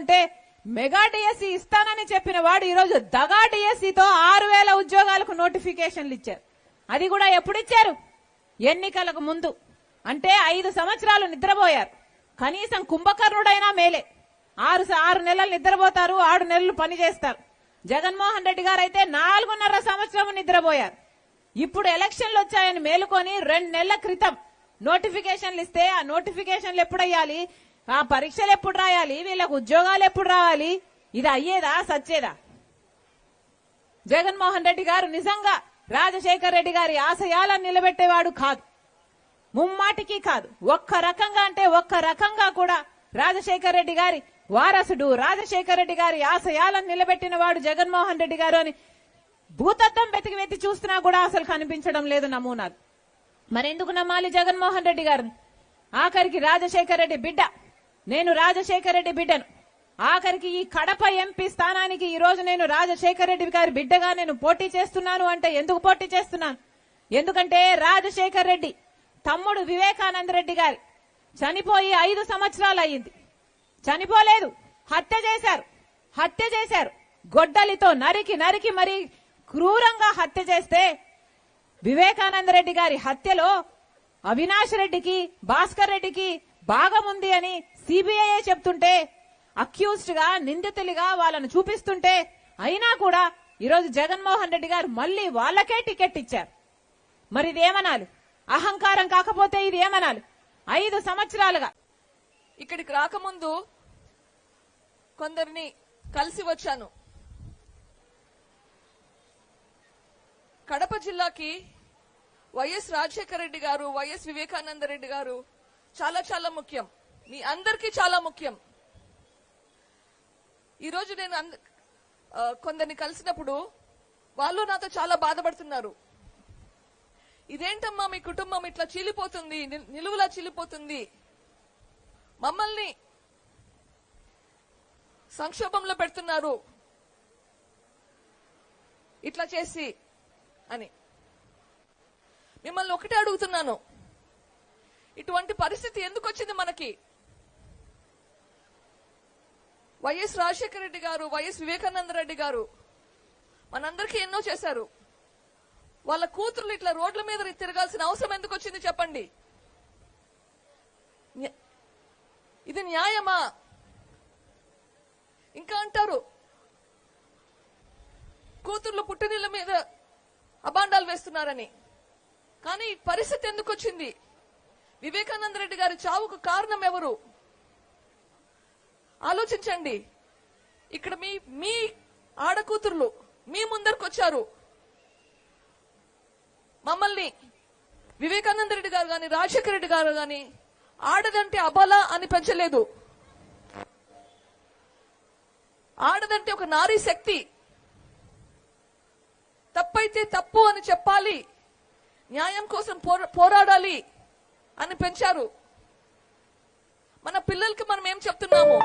ఉంటే mega DSC ఇస్తానని చెప్పిన వాడు ఈరోజు దగా డిఎస్సితో ఆరు వేల ఉద్యోగాలకు నోటిఫికేషన్లు ఇచ్చారు. అది కూడా ఎప్పుడు ఇచ్చారు? ఎన్నికలకు ముందు. అంటే ఐదు సంవత్సరాలు నిద్రపోయారు. కనీసం కుంభకర్ణుడైనా మేలే. ఆరు ఆరు నెలలు నిద్రపోతారు ఆరు నెలలు పని చేస్తారు. జగన్మోహన్ రెడ్డి గారు అయితే నాలుగున్నర సంవత్సరం నిద్రపోయారు. ఇప్పుడు ఎలక్షన్లు వచ్చాయని మేలుకొని రెండు నెలల క్రితం నోటిఫికేషన్లు ఇస్తే ఆ నోటిఫికేషన్లు ఎప్పుడయ్యాలి? ఆ పరీక్షలు ఎప్పుడు రాయాలి? వీళ్ళకు ఉద్యోగాలు ఎప్పుడు రావాలి? ఇది అయ్యేదా సచ్చేదా? జగన్మోహన్ రెడ్డి గారు నిజంగా రాజశేఖర్ రెడ్డి గారి ఆశయాలను నిలబెట్టేవాడు కాదు. ముమ్మాటికి కాదు. ఒక్క రకంగా అంటే ఒక్క రకంగా కూడా రాజశేఖర్ రెడ్డి గారి వారసుడు రాజశేఖర్ రెడ్డి గారి ఆశయాలను నిలబెట్టిన వాడు జగన్మోహన్ రెడ్డి గారు అని భూతత్వం వెతికి వెతి చూస్తున్నా కూడా అసలు కనిపించడం లేదు నమూనాలు. మరెందుకు నమ్మాలి జగన్మోహన్ రెడ్డి గారిని? ఆఖరికి రాజశేఖర్ రెడ్డి బిడ్డ. నేను రాజశేఖర్ రెడ్డి బిడ్డను. ఆఖరికి ఈ కడప ఎంపీ స్థానానికి ఈ రోజు నేను రాజశేఖర్ రెడ్డి గారి బిడ్డగా నేను పోటీ చేస్తున్నాను అంటే ఎందుకు పోటీ చేస్తున్నాను? ఎందుకంటే రాజశేఖర్ రెడ్డి తమ్ముడు వివేకానంద రెడ్డి గారి చనిపోయి ఐదు సంవత్సరాలు అయ్యింది. చనిపోలేదు. హత్య చేశారు. హత్య చేశారు. గొడ్డలితో నరికి నరికి మరి క్రూరంగా హత్య చేస్తే వివేకానంద రెడ్డి గారి హత్యలో అవినాష్ రెడ్డికి భాస్కర్ రెడ్డికి భాగముంది ఉంది అని సిబిఐ చెప్తుంటే అక్యూజ్డ్గా నిందితులుగా వాళ్ళను చూపిస్తుంటే అయినా కూడా ఈరోజు జగన్మోహన్ రెడ్డి గారు మళ్ళీ వాళ్ళకే టికెట్ ఇచ్చారు. మరి ఇదేమనాలి? అహంకారం కాకపోతే ఇది ఏమనాలి ఐదు సంవత్సరాలుగా. ఇక్కడికి రాకముందు కొందరిని కలిసి వచ్చాను. కడప జిల్లాకి వైఎస్ రాజశేఖర రెడ్డి గారు వైఎస్ వివేకానంద రెడ్డి గారు చాలా చాలా ముఖ్యం. మీ అందరికీ చాలా ముఖ్యం. ఈరోజు నేను అంద- కొందరిని కలిసినప్పుడు వాళ్ళు నాతో చాలా బాధపడుతున్నారు. ఇదేంటమ్మా మీ కుటుంబం ఇట్లా చీలిపోతుంది నిలువులా చీలిపోతుంది. మమ్మల్ని సంక్షోభంలో పెడుతున్నారు. ఇట్లా చేసి అని. మిమ్మల్ని ఒకటే అడుగుతున్నాను. ఇటువంటి పరిస్థితి ఎందుకు వచ్చింది మనకి? వైఎస్ రాజశేఖర రెడ్డి గారు వైఎస్ వివేకానంద రెడ్డి గారు మనందరికీ ఎన్నో చేశారు. వాళ్ళ కూతుర్లు ఇట్లా రోడ్ల మీద తిరగాల్సిన అవసరం ఎందుకు వచ్చింది చెప్పండి. ఇది న్యాయమా? ఇంకా అంటారు. కూతుర్లు పుట్టినీళ్ళ మీద అబాండాలు వేస్తున్నారని. కానీ పరిస్థితి ఎందుకు వచ్చింది? వివేకానంద రెడ్డి గారి చావుకు కారణం ఎవరు? ఆలోచించండి. ఇక్కడ మీ మీ ఆడకూతుర్లు మీ ముందరకు వచ్చారు మమ్మల్ని వివేకానంద రెడ్డి గారు గాని రాజశేఖర రెడ్డి గారు గాని ఆడదంటే అబల అని పెంచలేదు. ఆడదంటే ఒక నారీ శక్తి. తప్పైతే తప్పు అని చెప్పాలి. న్యాయం కోసం పోరా- పోరాడాలి అని పెంచారు. మన పిల్లలకి మనం ఏం చెప్తున్నాము?